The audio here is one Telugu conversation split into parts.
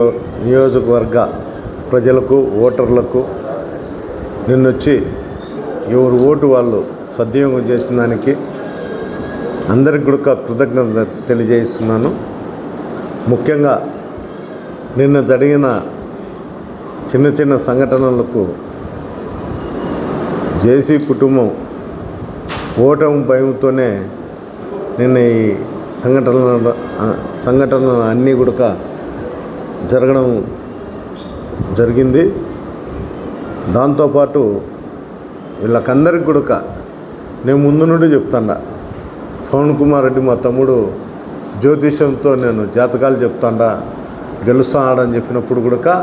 నియోజకవర్గ ప్రజలకు ఓటర్లకు నిన్నొచ్చి ఎవరు ఓటు వాళ్ళు సద్వినియోగం చేసిన దానికి అందరికి కూడా కృతజ్ఞత తెలియజేస్తున్నాను. ముఖ్యంగా నిన్న జరిగిన చిన్న చిన్న సంఘటనలకు జేసీ కుటుంబం ఓటమి భయంతోనే నిన్న ఈ సంఘటనలు సంఘటనలు అన్నీ కూడా జరగడం జరిగింది. దాంతోపాటు వీళ్ళకందరికి కూడా నేను ముందు నుండి చెప్తాడా పవన్ కుమార్ రెడ్డి మా తమ్ముడు జ్యోతిషంతో నేను జాతకాలు చెప్తాడా. గెలుస్తాడని చెప్పినప్పుడు కూడా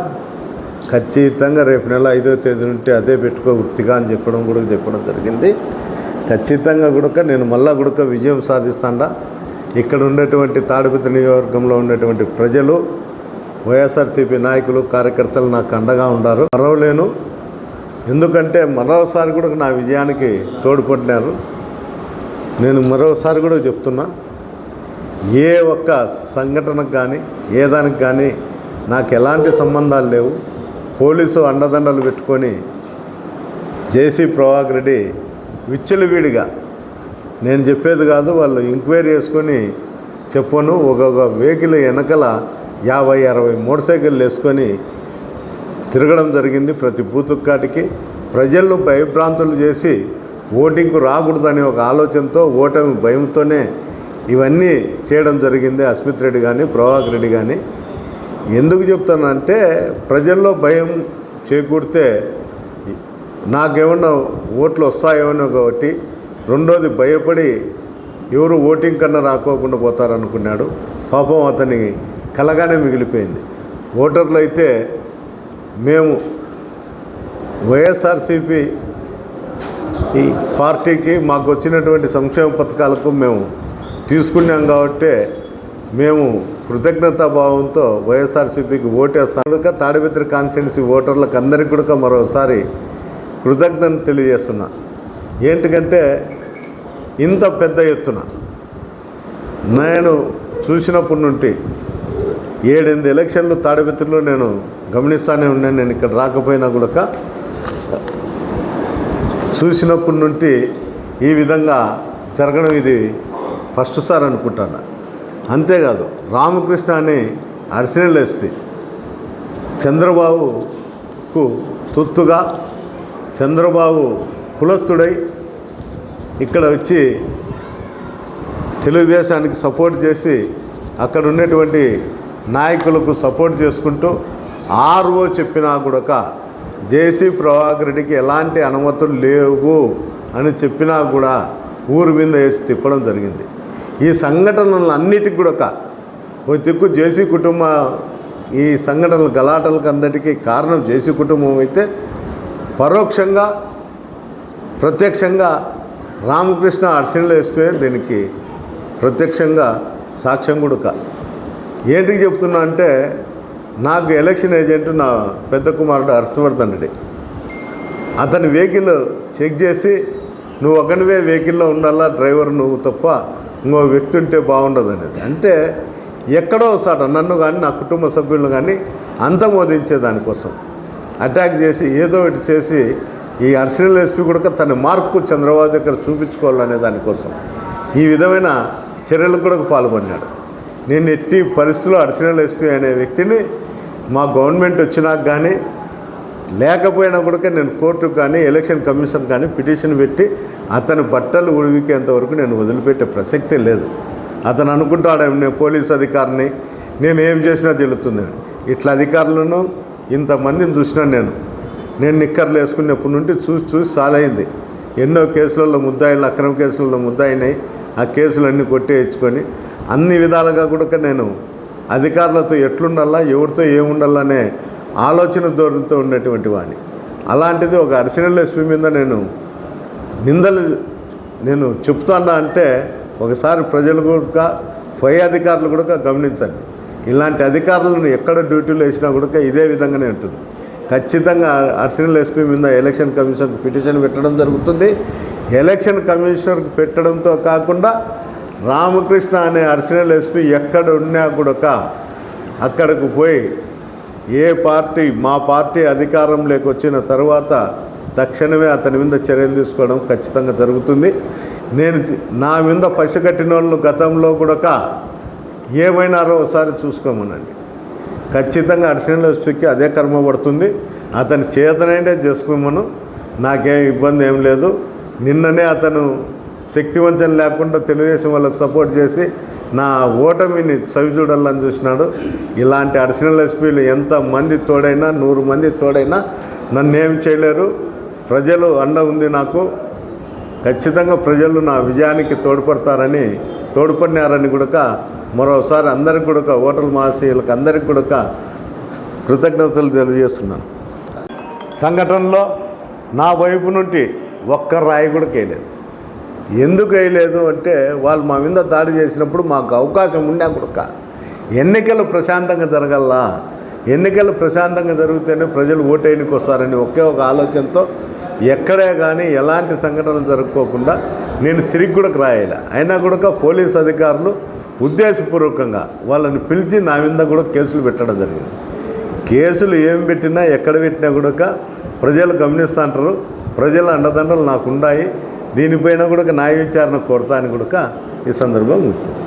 ఖచ్చితంగా రేపు నెల ఐదో తేదీ నుండి అదే పెట్టుకో వృత్తిగా అని చెప్పడం కూడా చెప్పడం జరిగింది. ఖచ్చితంగా కూడా నేను మళ్ళా కూడా విజయం సాధిస్తాడా. ఇక్కడ ఉండేటువంటి తాడిపత్రి నియోజకవర్గంలో ఉండేటువంటి ప్రజలు వైఎస్ఆర్సీపీ నాయకులు కార్యకర్తలు నాకు అండగా ఉండారు. మరవలేను. ఎందుకంటే మరోసారి కూడా నా విజయానికి తోడ్పడినారు. నేను మరోసారి కూడా చెప్తున్నా ఏ ఒక్క సంఘటనకు కానీ ఏ దానికి కానీ నాకు ఎలాంటి సంబంధాలు లేవు. పోలీసు అండదండలు పెట్టుకొని జేసీ ప్రభాకర్ రెడ్డి విచ్చలవిడిగా నేను చెప్పేది కాదు వాళ్ళు ఎంక్వైరీ చేసుకొని చెప్పను. ఒక్కొక్క వెహికల్ వెనకల యాభై అరవై మోటార్ సైకిళ్ళు వేసుకొని తిరగడం జరిగింది ప్రతి బూతుక్కాటికి ప్రజలను భయభ్రాంతులు చేసి ఓటింగ్కు రాకూడదనే ఒక ఆలోచనతో ఓటమి భయంతోనే ఇవన్నీ చేయడం జరిగింది అస్మిత్ రెడ్డి కానీ ప్రభాకర్ రెడ్డి కానీ ఎందుకు చెప్తానంటే ప్రజల్లో భయం చేకూడితే నాకేమన్నా ఓట్లు వస్తాయేమో కాబట్టి రెండోది భయపడి ఎవరు ఓటింగ్ కన్నా రాకోకుండా పోతారనుకున్నాడు. పాపం అతని కలగానే మిగిలిపోయింది. ఓటర్లు అయితే మేము వైఎస్ఆర్సిపి ఈ పార్టీకి మాకు వచ్చినటువంటి సంక్షేమ పథకాలకు మేము తీసుకున్నాం కాబట్టి మేము కృతజ్ఞతాభావంతో వైఎస్ఆర్సీపీకి ఓటేస్తాం. కనుక తాడిపత్రి కాన్స్టిట్యున్సీ ఓటర్లకు అందరికీ కూడా మరోసారి కృతజ్ఞత తెలియజేస్తున్నా. ఏంటికంటే ఇంత పెద్ద ఎత్తున నేను చూసినప్పటి నుండి ఏడెనిమిది ఎలక్షన్లు తాడిపత్రిలో నేను గమనిస్తానే ఉన్నాను. నేను ఇక్కడ రాకపోయినా కూడా చూసినప్పటి నుండి ఈ విధంగా జరగడం ఇది ఫస్ట్ సార్ అనుకుంటాను. అంతేకాదు రామకృష్ణ అని అడిషనల్ చంద్రబాబుకు తొత్తుగా చంద్రబాబు కులస్తుడై ఇక్కడ వచ్చి తెలుగుదేశానికి సపోర్ట్ చేసి అక్కడ ఉన్నటువంటి నాయకులకు సపోర్ట్ చేసుకుంటూ ఆర్ఓ చెప్పినా కూడా జేసీ ప్రభాకర్ రెడ్డికి ఎలాంటి అనుమతులు లేవు అని చెప్పినా కూడా ఊరు మీద వేసి తిప్పడం జరిగింది. ఈ సంఘటనలు అన్నిటికి కూడా ఒక దిక్కు జేసీ కుటుంబ ఈ సంఘటనలు గలాటలకు అందరికీ కారణం జేసీ కుటుంబం అయితే పరోక్షంగా ప్రత్యక్షంగా రామకృష్ణ అర్చనలు వేస్తే దీనికి ప్రత్యక్షంగా సాక్ష్యం కూడా ఏంటికి చెప్తున్నా అంటే నాకు ఎలక్షన్ ఏజెంట్ నా పెద్ద కుమారుడు హర్షవర్ధన్ రెడ్డి. అతని వెహికల్ చెక్ చేసి నువ్వు ఒకనివే వెహికల్లో ఉండాలా డ్రైవర్ నువ్వు తప్ప ఇంకో వ్యక్తి ఉంటే బాగుండదు అనేది. అంటే ఎక్కడో ఒకసారి నన్ను కానీ నా కుటుంబ సభ్యులను కానీ అంతమోదించే దానికోసం అటాక్ చేసి ఏదో ఒకటి చేసి ఈ అర్సనల్ ఎస్పీ కూడా తన మార్పు చంద్రబాబు దగ్గర చూపించుకోవాలనే దానికోసం ఈ విధమైన చర్యలకు కూడా పాల్పడినాడు. నేను ఎట్టి పరిస్థితుల్లో అడిషనల్ ఎస్పీ అనే వ్యక్తిని మా గవర్నమెంట్ వచ్చినాక కానీ లేకపోయినా కూడా నేను కోర్టుకు కానీ ఎలక్షన్ కమిషన్ కానీ పిటిషన్ పెట్టి అతని బట్టలు ఉడివికేంత వరకు నేను వదిలిపెట్టే ప్రసక్తే లేదు. అతను అనుకుంటాడు నేను పోలీస్ అధికారిని నేను ఏం చేసినా తెలుస్తుంది ఇట్లా అధికారులను ఇంతమందిని చూసినాను నేను నేను నిక్కర్లు వేసుకునేప్పటి నుండి చూసి చూసి సాలైంది. ఎన్నో కేసులలో ముద్దాయిలు అక్రమ కేసులలో ముద్దాయినాయి ఆ కేసులన్నీ కొట్టేయించుకొని అన్ని విధాలుగా కూడా నేను అధికారులతో ఎట్లుండాలా ఎవరితో ఏముండాలనే ఆలోచన ధోరణితో ఉన్నటువంటి వాడిని. అలాంటిది ఒక అడిషనల్ ఎస్పీ మీద నేను నిందలు నేను చెప్తానా అంటే ఒకసారి ప్రజలు కూడా పై అధికారులు కూడా గమనించండి. ఇలాంటి అధికారులను ఎక్కడ డ్యూటీలు వేసినా కూడా ఇదే విధంగానే ఉంటుంది. ఖచ్చితంగా అడిషనల్ ఎస్పీ మీద ఎలక్షన్ కమిషన్కి పిటిషన్ పెట్టడం జరుగుతుంది. ఎలక్షన్ కమిషనర్కి పెట్టడంతో కాకుండా రామకృష్ణ అనే అడిషనల్ ఎక్కడ ఉన్నా కూడా అక్కడికి పోయి ఏ పార్టీ మా పార్టీ అధికారంలోకి వచ్చిన తర్వాత తక్షణమే అతని మీద చర్యలు తీసుకోవడం ఖచ్చితంగా జరుగుతుంది. నేను నా మీద పసిగట్టిన వాళ్ళు గతంలో కూడా ఏమైనారో ఒకసారి చూసుకోమనండి. ఖచ్చితంగా అడిషనల్ అదే కర్మ పడుతుంది. అతని చేతనైతే చేసుకోమను. నాకేం ఇబ్బంది ఏం లేదు. నిన్ననే అతను శక్తివంచన లేకుండా తెలుగుదేశం వాళ్ళకు సపోర్ట్ చేసి నా ఓటమిని చవిచూడాలని చూసినాడు. ఇలాంటి అడిషనల్ ఎస్పీలు ఎంత మంది తోడైనా నూరు మంది తోడైనా నన్నేం చేయలేరు. ప్రజలు అండ ఉంది నాకు. ఖచ్చితంగా ప్రజలు నా విజయానికి తోడ్పడతారని తోడ్పడినారని కూడా మరోసారి అందరికి కూడా ఓటర్ల మహాశీయులకు అందరికి కూడా కృతజ్ఞతలు తెలియజేస్తున్నాను. సంఘటనలో నా వైపు నుండి ఒక్క రాయి కూడా కేయలేదు. ఎందుకు వేయలేదు అంటే వాళ్ళు మా మీద దాడి చేసినప్పుడు మాకు అవకాశం ఉండే కొడుక ఎన్నికలు ప్రశాంతంగా జరగల్లా? ఎన్నికలు ప్రశాంతంగా జరిగితేనే ప్రజలు ఓటేయనికి వస్తారని ఒకే ఒక ఆలోచనతో ఎక్కడే కానీ ఎలాంటి సంఘటనలు జరుపుకోకుండా నేను తిరిగి కూడా రాయాలి. అయినా కూడా పోలీస్ అధికారులు ఉద్దేశపూర్వకంగా వాళ్ళని పిలిచి నా మీద కూడా కేసులు పెట్టడం జరిగింది. కేసులు ఏం పెట్టినా ఎక్కడ పెట్టినా కూడా ప్రజలు గమనిస్తుంటారు ప్రజల అండదండలు నాకు ఉన్నాయి. దీనిపైన కూడా న్యాయ విచారణ కొడతా అని కూడా ఈ సందర్భం గుర్తుంది.